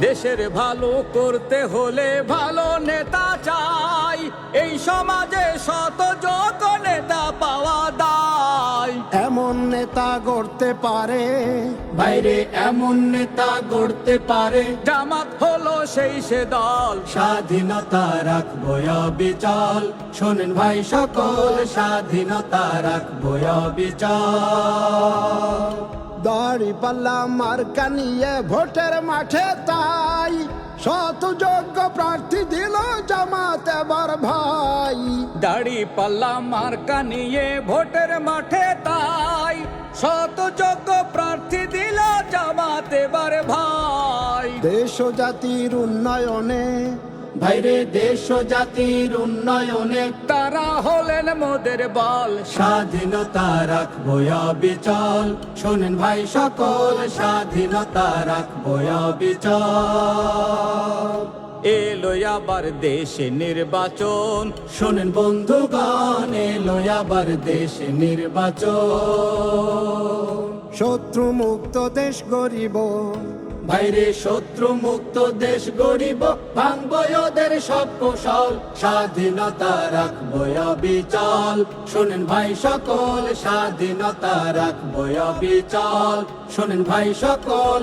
দেশের ভালো করতে হলে ভালো নেতা চাই। এই সমাজে শত যোগ নেতা পাওয়া দায়। এমন নেতা গড়তে পারে? বাইরে এমন নেতা গড়তে পারে? জামাত হলো সেই সে দল। স্বাধীনতা রাখব বিচল শোনেন ভাই সকল স্বাধীনতা রাখব বিচল দাড়ি পাল্লা মার্কা নিয়ে ভোটের মাঠে তাই। শত যোগ্য প্রার্থী দিল জামাত এবার ভাই। দাড়ি পাল্লা মার্কা নিয়ে ভোটের মাঠে তাই। শত যোগ্য প্রার্থী দিল জামাত এবার ভাই। দেশ জাতির উন্নয়নে বাইরে দেশ ও জাতির উন্নয়নে তারা হলেন মোদের বল। স্বাধীনতা রাখব বিচল শোনেন ভাই সকল স্বাধীনতা রাখব বিচল এলো আবার দেশে নির্বাচন। শোনেন বন্ধুগণ এলো আবার দেশ নির্বাচন। শত্রু মুক্ত দেশ গরিব। বাইরে শত্রু মুক্ত দেশ গরিব ভাঙব ওদের সব কৌশল, স্বাধীনতা রাখব বিচল শোনেন ভাই সকল, স্বাধীনতা রাখব বিচল শোনেন ভাই সকল